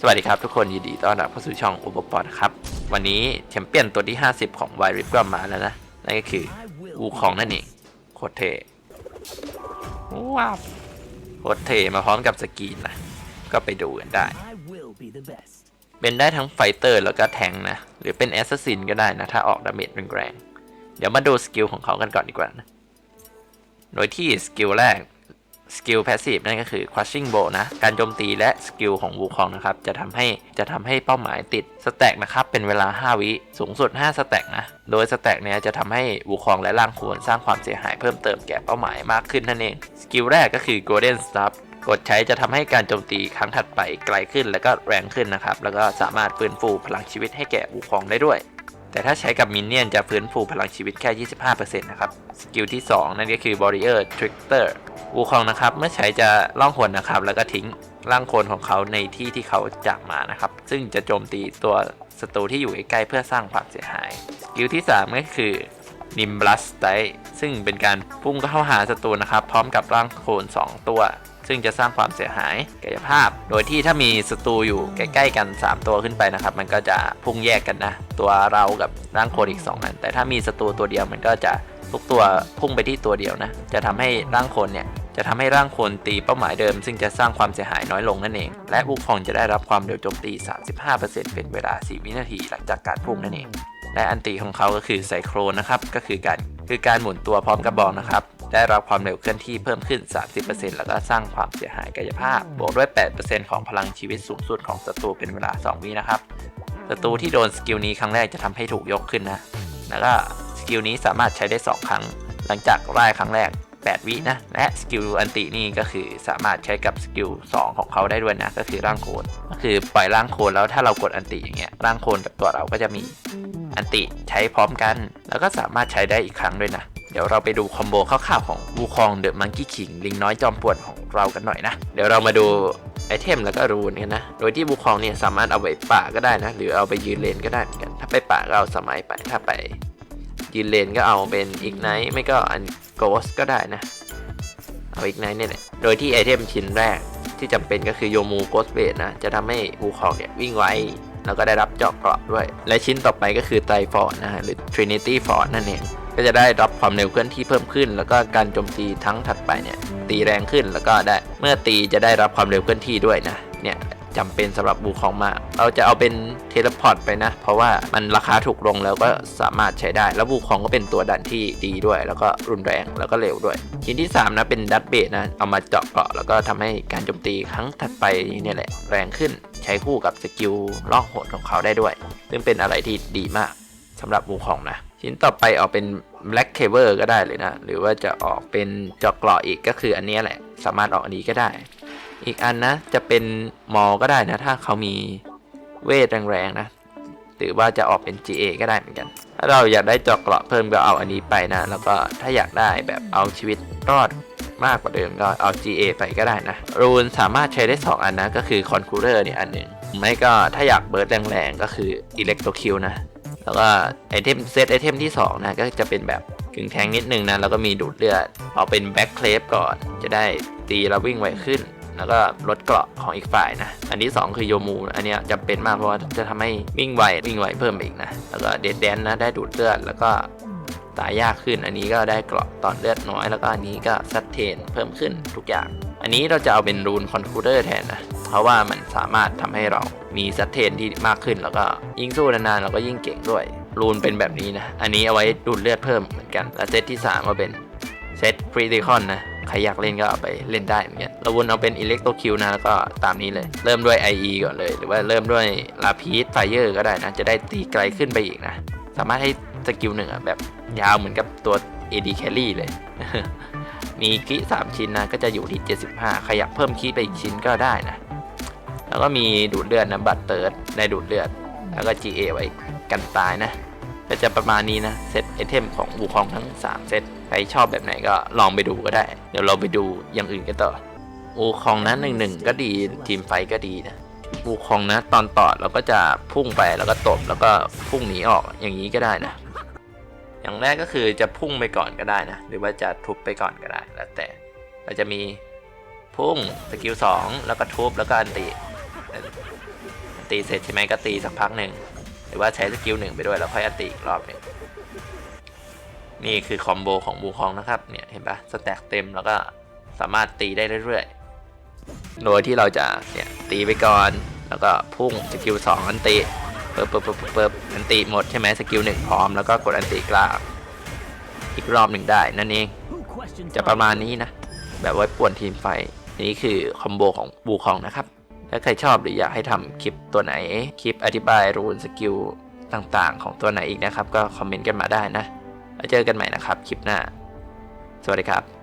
สวัสดีครับทุกคนยินดีต้อนรับเข้าสู่ช่องอุปปอร์ครับ วันนี้แชมเปี้ยนตัวที่ 50 ของไวริฟก็มาแล้วนะ นั่นก็คือวูคองนั่นเองโคตรเทว้าวโคตรเทมาพร้อมกับสกีนนะ ก็ไปดูกันได้ เป็นได้ทั้งไฟเตอร์แล้วก็แทงนะ หรือเป็นแอสซัสซินก็ได้นะ ถ้าออกดาเมจแรงๆเดี๋ยวมาดูสกิลของเขากันก่อนดีกว่านะ โดยที่สกิลแรก สกิลแพสซีฟนั่นก็คือ crushing bow นะ การโจมตีและสกิลของวูคองนะครับ จะทำให้จะทำให้เป้าหมายติดสแต็กนะครับ เป็นเวลา 5 วิ สูงสุด 5 สแต็กนะ โดยสแต็กเนี้ยจะทำให้วูคองและร่างคลนสร้างความเสียหายเพิ่มเติมแก่เป้าหมายมากขึ้นนั่นเอง สกิลแรกก็คือ golden staff กดใช้จะทำให้การโจมตีครั้งถัดไปไกลขึ้น และก็แรงขึ้นนะครับ แล้วก็สามารถฟื้นฟูพลังชีวิตให้แก่วูคองได้ด้วย แต่ถ้าใช้กับมินเนี่ยนจะฟื้นฟูพลังชีวิตแค่ 25%นะครับ สกิลที่ 2 นั่นก็คือ Warrior Trickster วูคองนะครับ เมื่อใช้จะล่องหนนะครับ แล้วก็ทิ้งร่างโคลนของเขาในที่ที่เขาจากมานะครับ ซึ่งจะโจมตีตัวศัตรูที่อยู่ใกล้ๆเพื่อสร้างความเสียหาย สกิลที่ 3 ก็คือ Nimbus s t i ซึ่งเป็นการพุ่งเข้าหาศัตรูนะครับ พร้อมกับร่างโคลน2 ตัว ซึ่งจะสร้างความเสียหายกายภาพ โดยที่ถ้ามีศัตรูอยู่ใกล้ๆกัน 3 ตัวขึ้นไปนะครับ มันก็จะพุ่งแยกกันนะ ตัวเรากับร่างโคนอีก2อัน แต่ถ้ามีศัตรูตัวเดียวมันก็จะทุกตัวพุ่งไปที่ตัวเดียวนะ จะทำให้ร่างโคนเนี่ยจะทำให้ร่างโคนตีเป้าหมายเดิม ซึ่งจะสร้างความเสียหายน้อยลงนั่นเอง และบุคคลจะได้รับความเร็วโจมตี 35%เป็นเวลา 4 วินาทีหลังจากการพุ่งนั่นเอง และอันติของเขาก็คือไซโครนนะครับ ก็คือการคือการหมุนตัวพร้อมกระบอกนะครับ ได้รับความเร็วเคลื่อนที่เพิ่มขึ้น 30%แล้วก็สร้างความเสียหายกายภาพ บวกด้วย 8%ของพลังชีวิตสูงสุดของศัตรูเป็นเวลา 2 วินะครับ ศัตรูที่โดนสกิลนี้ครั้งแรกจะทำให้ถูกยกขึ้นนะ แล้วก็สกิลนี้สามารถใช้ได้ 2 ครั้ง หลังจากไล่ครั้งแรก 8 วินะ และสกิลอันตินี่ก็คือสามารถใช้กับสกิล 2 ของเขาได้ด้วยนะ ก็คือร่างโคลนก็คือปล่อยร่างโคลนแล้วถ้าเรากดอันติอย่างเงี้ย ร่างโคลนกับตัวเราก็จะมีอันติใช้พร้อมกัน แล้วก็สามารถใช้ได้อีกครั้งด้วยนะ เดี๋ยวเราไปดูคอมโบคร่าวๆของวูคองเดอะมังกี้คิงลิงน้อยจอมป่วนของเรากันหน่อยนะ เดี๋ยวเรามาดูไอเทมแล้วก็รูนกันนะ โดยที่วูคองเนี่ยสามารถเอาไปป่าก็ได้นะ หรือเอาไปยืนเลนก็ได้เหมือนกัน ถ้าไปป่าก็เอาสมัยไป ถ้าไปยืนเลนก็เอาเป็นอีกไนท์ไม่ก็อันโกสก็ได้นะ เอาอีกไนท์เนี่ยแหละโดยที่ไอเทมชิ้นแรกที่จำเป็นก็คือโยมูโกสเบดนะ จะทำให้วูคองเนี่ยวิ่งไวแล้วก็ได้รับเจาะเกราะด้วย และชิ้นต่อไปก็คือไตรฟอร์ดนะฮะหรือ Trinity Ford นั่นเอง ก็จะได้รับความเร็วเคลื่อนที่เพิ่มขึ้น แล้วก็การโจมตีทั้งถัดไปเนี่ยตีแรงขึ้นแล้วก็ได้เมื่อตีจะได้รับความเร็วเคลื่อนที่ด้วยนะเนี่ยจำเป็นสำหรับบูคองมาก เราจะเอาเป็นเทเลพอร์ตไปนะ เพราะว่ามันราคาถูกลงแล้วก็สามารถใช้ได้ แล้วบูคองก็เป็นตัวดันที่ดีด้วย แล้วก็รุนแรงแล้วก็เร็วด้วย ชิ้นที่ 3 นะ เป็นดัตเบดนะ เอามาเจาะเกราะแล้วก็ทำให้การโจมตีครั้งถัดไปนี่แหละ แรงขึ้นใช้คู่กับสกิลล่องหนของเขาได้ด้วย ซึ่งเป็นอะไรที่ดีมากสำหรับบูคองนะ ชิ้นต่อไปออกเป็น Black c a v e r ก็ได้เลยนะ หรือว่าจะออกเป็นจอกเกราะอีกก็คืออันนี้แหละ สามารถออกอันนี้ก็ได้ อีกอันนะ จะเป็นมอก็ได้นะ ถ้าเขามีเวทแรงๆนะ หรือว่าจะออกเป็น GA ก็ได้เหมือนกัน ถ้าเราอยากได้จอกเกราะเพิ่มก็เอาอันนี้ไปนะ แล้วก็ถ้าอยากได้แบบเอาชีวิตรอดมากกว่าเดิมก็เอา GA ไปก็ได้นะ รูนสามารถใช้ได้ 2 อันนะ ก็คือ Conqueror เนี่ยอันหนึ่งไม่ก็ถ้าอยากเบิร์ดแรงๆก็คือ Electro Kill นะ แล้วก็ไอเทมเซตไอเทมที่2นะก็จะเป็นแบบกึ่งแทงนิดนึงนะแล้วก็มีดูดเลือดเอาเป็นแบ็คเคลฟก่อนจะได้ตีแล้ววิ่งไวขึ้น แล้วก็ลดเกราะของอีกฝ่ายนะ อันที่ 2 คือโยมู อันนี้จำเป็นมากเพราะว่าจะทำให้วิ่งไววิ่งไวเพิ่มอีกนะแล้วก็เดดแดนนะได้ดูดเลือดแล้วก็ตายยากขึ้น อันนี้ก็ได้เกราะตอนเลือดน้อย แล้วก็อันนี้ก็ซัดเทนเพิ่มขึ้นทุกอย่าง อันนี้เราจะเอาเป็นรูนคอนคูเดอร์แทนนะ เพราะว่ามันสามารถทำให้เรามีซัดเทนที่มากขึ้น แล้วก็ยิ่งสู้นานๆเราก็ยิ่งเก่งด้วย รูนเป็นแบบนี้นะ อันนี้เอาไว้ดูดเลือดเพิ่มเหมือนกัน และเซตที่ 3 ก็เป็นเซตคริติคอนนะ ใครอยากเล่นก็เอาไปเล่นได้เหมือนกันเราวนเอาเป็นอิเล็กโตคิวนะ แล้วก็ตามนี้เลย เริ่มด้วย IE ก่อนเลย หรือว่าเริ่มด้วยลาพีสไฟเยอร์ก็ได้นะ จะได้ตีไกลขึ้นไปอีกนะ สามารถให้สกิลหนึ่งแบบยาวเหมือนกับตัว AD Carry เลยมีคิ3ชิ้นนะ ก็จะอยู่ที่ 75 ขยับเพิ่มคิไปอีกชิ้นก็ได้นะ แล้วก็มีดูดเลือดนะบัตเติร์ดได้ดูดเลือด แล้วก็ GA ไว้กันตายนะก็จะประมาณนี้นะเซตไอเทมของบูคองทั้ง 3 เซตใครชอบแบบไหนก็ลองไปดูก็ได้ เดี๋ยวเราไปดูอย่างอื่นกันต่อบูคองนะหนึ่งหนึ่งก็ดีทีมไฟก็ดีนะบูคองนะตอนต่อเราก็จะพุ่งไปแล้วก็ตบแล้วก็พุ่งหนีออกอย่างนี้ก็ได้นะ อย่างแรกก็คือจะพุ่งไปก่อนก็ได้นะ หรือว่าจะทุบไปก่อนก็ได้แล้วแต่เราจะมีพุ่งสกิล2แล้วก็ทุบแล้วก็อันติ ตีเสร็จใช่ไหมก็ตีสักพักหนึ่งหรือว่าใช้สกิลหนึ่งไปด้วยแล้วค่อยอันตีอีกรอบหนึงนี่คือคอมโบของบูคองนะครับเนี่ยเห็นปะสแต็กเต็มแล้วก็สามารถตีได้เรื่อยๆ โดยที่เราจะเนี่ยตีไปก่อนแล้วก็พุ่งสกิลสองอันตีเปิบเปิบเปิบเปิบอันตีหมดใช่ไหมสกิลหนึ่งพร้อมแล้วก็กดอันตีกล้าอีกรอบหนึ่งได้นั่นเองจะประมาณนี้นะ แบบไว้ป่วนทีมไฟนี่คือคอมโบของบูคองนะครับ ถ้าใครชอบหรืออยากให้ทำคลิปตัวไหน คลิปอธิบายรูนสกิลต่างๆ ของตัวไหนอีกนะครับ ก็คอมเมนต์กันมาได้นะแล้วเจอกันใหม่นะครับ คลิปหน้า สวัสดีครับ